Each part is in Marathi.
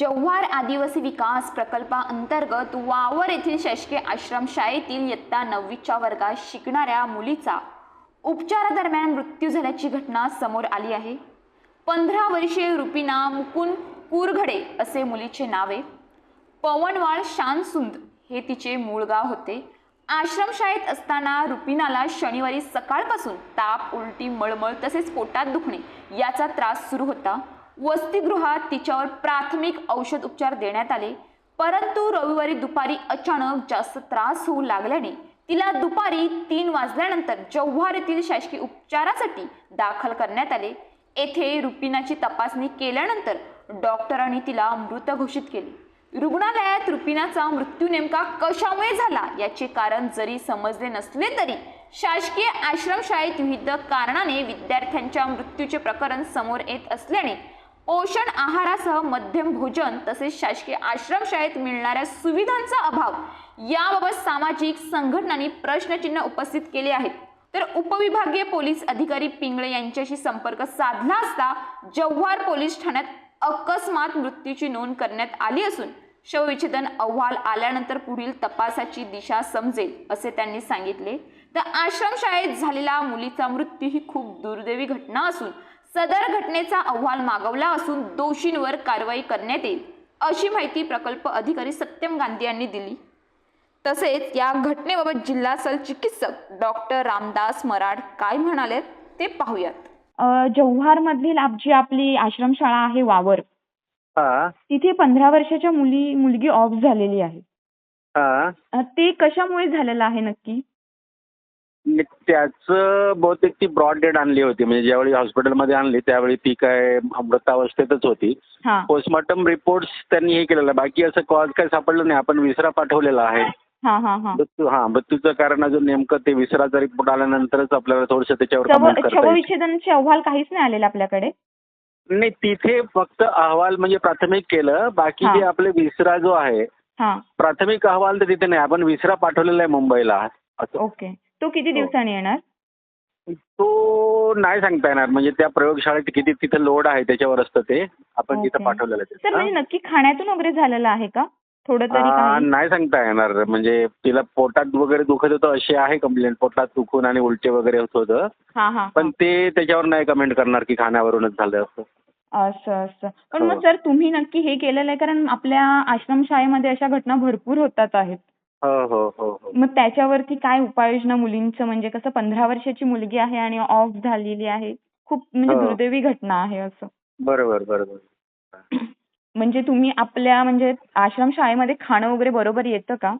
जव्हार आदिवासी विकास प्रकल्पाअंतर्गत वावर येथील शासकीय आश्रमशाळेतील इयत्ता नववीच्या वर्गात शिकणाऱ्या मुलीचा उपचारादरम्यान मृत्यू झाल्याची घटना समोर आली आहे. पंधरा वर्षीय रुपीना मुकुंद कुरघडे असे मुलीचे नावे पवनवाळ शानसुंद हे तिचे मूळ गाव होते. आश्रमशाळेत असताना रुपिनाला शनिवारी सकाळपासून ताप उलटी मळमळ तसेच पोटात दुखणे याचा त्रास सुरू होता. वसतिगृहात तिच्यावर प्राथमिक औषध उपचार देण्यात आले. परंतु रविवारी दुपारी अचानक जास्त त्रास होऊ लागल्याने तिला दुपारी तीन वाजल्यानंतर जव्हार येथील शासकीय उपचारासाठी दाखल करण्यात आले. येथे रुपिनाची तपासणी केल्यानंतर डॉक्टरांनी तिला मृत घोषित केले. रुग्णालयात रुपिनाचा मृत्यू नेमका कशामुळे झाला याचे कारण जरी समजले नसले तरी शासकीय आश्रमशाळेत विविध कारणाने विद्यार्थ्यांच्या मृत्यूचे प्रकरण समोर येत असल्याने पोषण आहारासह मध्यम भोजन तसेच शासकीय आश्रमशाळेत मिळणाऱ्या सुविधांचा अभाव याबाबत सामाजिक संघटनांनी प्रश्नचिन्ह उपस्थित केले आहेत. तर उपविभागीय पोलीस अधिकारी पिंगळे यांच्याशी संपर्क साधला असता जव्हार पोलीस ठाण्यात अकस्मात मृत्यूची नोंद करण्यात आली असून शवविच्छेदन अहवाल आल्यानंतर पुढील तपासाची दिशा समजेल असे त्यांनी सांगितले. तर आश्रमशाळेत झालेला मुलीचा मृत्यू ही खूप दुर्दैवी घटना असून सदर घटनेचा अहवाल मागवला असून दोषींवर कारवाई करण्यात येईल अशी माहिती प्रकल्प अधिकारी सत्यम गांधी यांनी दिली. तसेच या घटनेबाबत जिल्हा सल चिकित्सक डॉक्टर रामदास मराड काय म्हणाले ते पाहूयात. जव्हार मधील जी आपली आश्रमशाळा आहे वावर. हा. तिथे पंधरा वर्षाच्या मुली मुलगी ऑफ झालेली आहे. हा. ते कशामुळे झालेलं आहे नक्की? आणि त्याचं बहुतेक ती ब्रॉड डेट आणली होती. म्हणजे ज्यावेळी हॉस्पिटलमध्ये आणली त्यावेळी ती काय अमृतावस्थेतच होती. पोस्टमॉर्टम रिपोर्ट्स त्यांनी हे केलेलं. बाकी असं कॉज काय सापडलं नाही. आपण विसरा पाठवलेला आहे. हा मृत्यू मृत्यूचं कारण अजून नेमकं ते विसराचा रिपोर्ट आल्यानंतरच आपल्याला थोडंसं त्याच्यावर शवविच्छेदनचे अहवाल काहीच नाही आलेले आपल्याकडे. नाही तिथे फक्त अहवाल म्हणजे प्राथमिक केलं. बाकी. जे आपले विसरा जो आहे प्राथमिक अहवाल तर तिथे नाही. आपण विसरा पाठवलेला आहे मुंबईला. असं. ओके. तो किती हो. दिवसांनी येणार? तो नाही सांगता येणार. म्हणजे त्या प्रयोगशाळेत किती तिथे लोड आहे त्याच्यावर असतं ते. आपण तिथं. पाठवलेलं आहे सर. म्हणजे नक्की खाण्यातून वगैरे झालेलं आहे का? थोडं तरी नाही सांगता येणार. म्हणजे तिला पोटात वगैरे दुखत होतं अशी आहे कंप्लेंट पोटात दुखून आणि उलटे वगैरे होत होतं. हा हा पण ते त्याच्यावर नाही कमेंट करणार की खाण्यावरूनच झालं असं. असं असं. पण मग हो. सर तुम्ही नक्की हे केलेलं आहे कारण आपल्या आश्रमशाळेमध्ये अशा घटना भरपूर होतात आहेत. मग त्याच्यावरती काय उपाययोजना मुलींचं? म्हणजे कसं पंधरा वर्षाची मुलगी आहे आणि ऑफ झालेली आहे. खूप म्हणजे हो. दुर्दैवी घटना आहे असं. बरोबर बरोबर. म्हणजे तुम्ही आपल्या म्हणजे आश्रमशाळेमध्ये खाणं वगैरे बरोबर येतं का?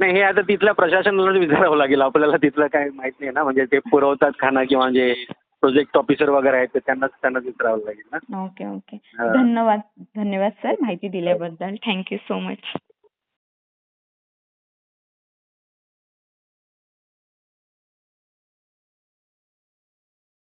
नाही हे आता तिथल्या प्रशासनालाच विचारावं लागेल. आपल्याला तिथलं काय माहीत नाही ना? म्हणजे ते पुरवतात खाना किंवा जे प्रोजेक्ट ऑफिसर वगैरे आहेत ते त्यांनाच त्यांनाच विचारावं लागेल ना? Okay okay. हा. धन्यवाद धन्यवाद सर माहिती दिल्याबद्दल. Thank you so much.